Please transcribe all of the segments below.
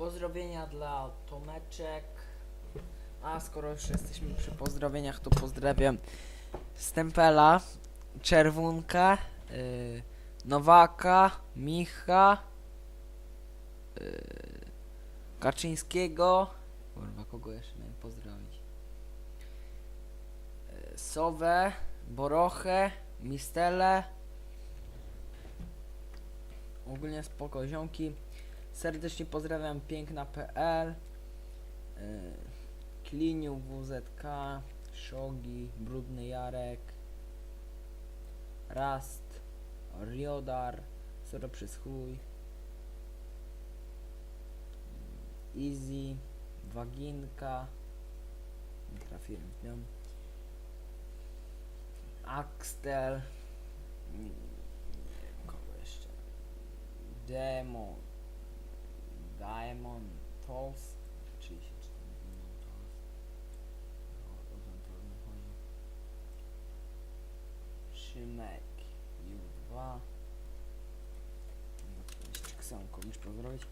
Pozdrowienia dla Tomeczek. A skoro już jesteśmy przy pozdrowieniach, to pozdrawiam Stempela, Czerwunka, yy, Nowaka, Micha, yy, Kaczyńskiego. Kurwa, kogo jeszcze miałem pozdrowić? Yy, Sowę, Borochę, Mistele. Ogólnie spoko ziomki. Serdecznie pozdrawiam piękna.pl yy, Kliniu WZK Szogi, Brudny Jarek Rast Riodar Soro przez chuj Easy Waginka Nie trafiłem w nią Axtel kogo jeszcze Demo Diamond Toast. 34 Diamond Toast? O, o ten problem chodzi. Szymek U2 Jeszcze chcę komuś pozdrowić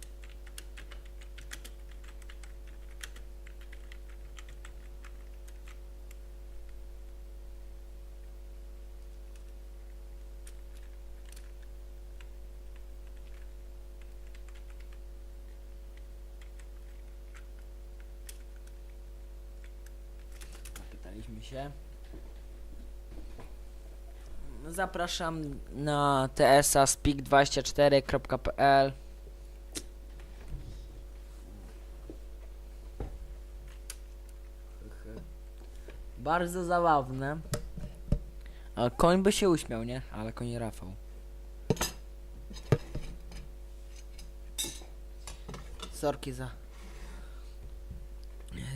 Się. Zapraszam na tsa speak24.pl Bardzo zabawne. A koń by się uśmiał, nie? Ale koń Rafał. Sorki za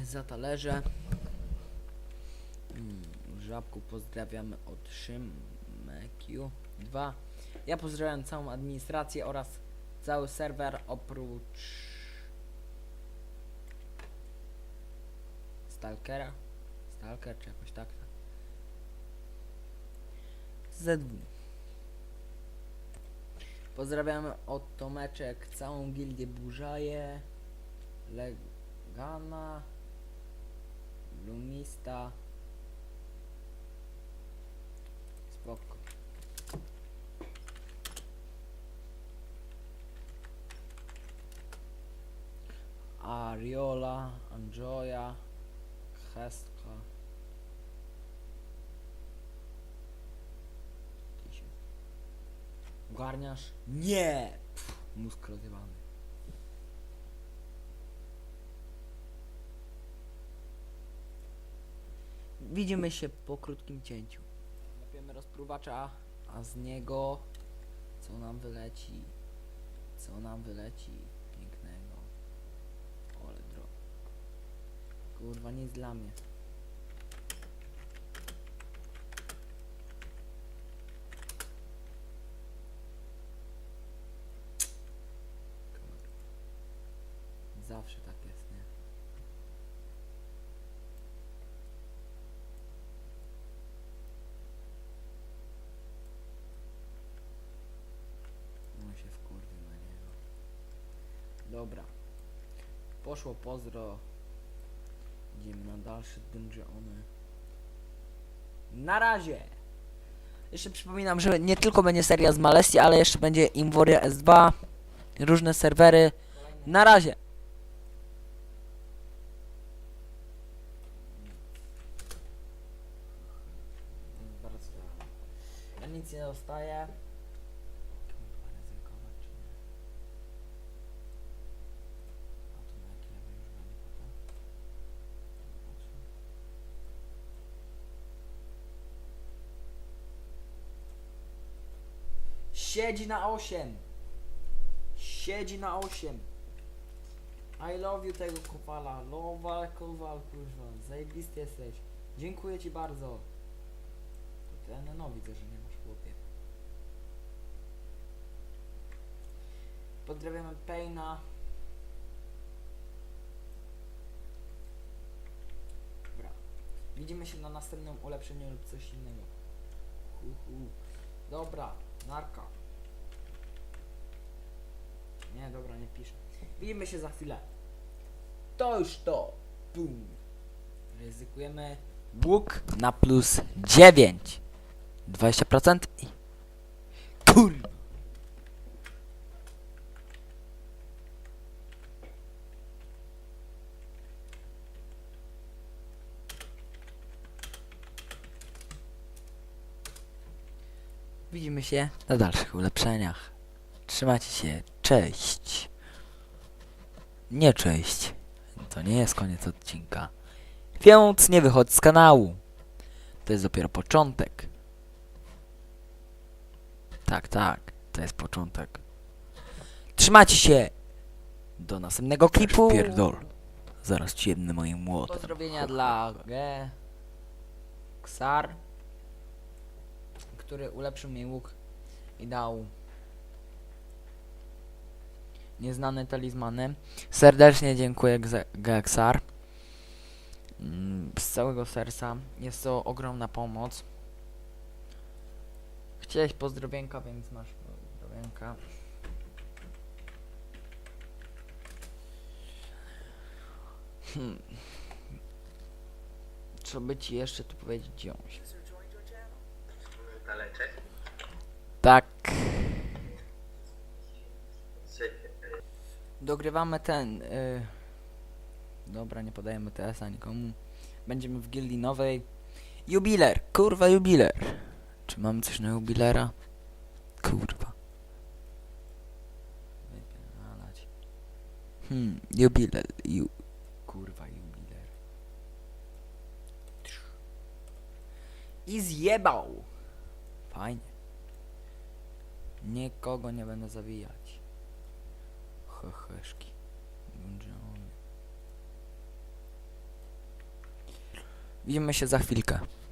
za talerze. Żabku pozdrawiamy od Szymekiu 2. Ja pozdrawiam całą administrację oraz cały serwer oprócz Stalkera. Stalker czy jakoś tak. ZW. Pozdrawiamy od Tomeczek całą gildię Burzaje, Legana, Lumista. Spoko. Ariola, Androja, Hestka. Ogarniasz? Nie! Pff, mózg rozjebany. Widzimy się po krótkim cięciu. Lepiemy rozpruwacza, a z niego co nam wyleci? Co nam wyleci Kurwa, nic dla mnie. Zawsze tak jest, nie? No się wkurwił na niego. Dobra. Poszło pozdro. Idziemy na dalsze dungeony. Na razie! Jeszcze przypominam, że nie tylko będzie seria z Malesji, ale jeszcze będzie Invoria S2, różne serwery. Na razie! Ja nic nie dostaję. Kurwa, ryzykować czy nie? A to na jaki level już będzie potem? Zobaczmy. Siedzi na 8. Siedzi na 8. I love you tego kowala. Lowal, kowal, kurwa. Zajebisty jesteś. Dziękuję ci bardzo. Ten, no widzę, że nie masz chłopie. Pozdrawiamy Payna. Dobra. Widzimy się na następnym ulepszeniu lub coś innego. Hu, hu. Dobra, narka. Nie, dobra, nie piszę. Widzimy się za chwilę. To już to. Bum. Ryzykujemy łuk na plus 9. 20% i... Kurwa. Widzimy się na dalszych ulepszeniach. Trzymajcie się. Cześć. Nie cześć. To nie jest koniec odcinka. Więc nie wychodź z kanału. To jest dopiero początek. Tak, tak. To jest początek. Trzymajcie się. Do następnego klipu. Pierdol. Zaraz ci jedny moim młotem. Pozdrowienia dla G. Ksar. Który ulepszył mi łuk i dał nieznane talizmany. Serdecznie dziękuję Gexar. Mm, Z całego serca. Jest to ogromna pomoc. Chciałeś pozdrowienka, więc masz pozdrowienka. Hmm. Co by ci jeszcze tu powiedzieć, dziąś? Tak. Czy Dogrywamy ten. Y... Dobra, nie podajemy TS-a nikomu. Będziemy w gildii nowej. Jubiler! Kurwa, jubiler! Czy mamy coś na jubilera? Kurwa. Hmm, jubiler. Ju... Kurwa, jubiler. I zjebał! Fajnie. Nikogo nie będę zawijać. Heheszki. Gundziony. Widzimy się za chwilkę.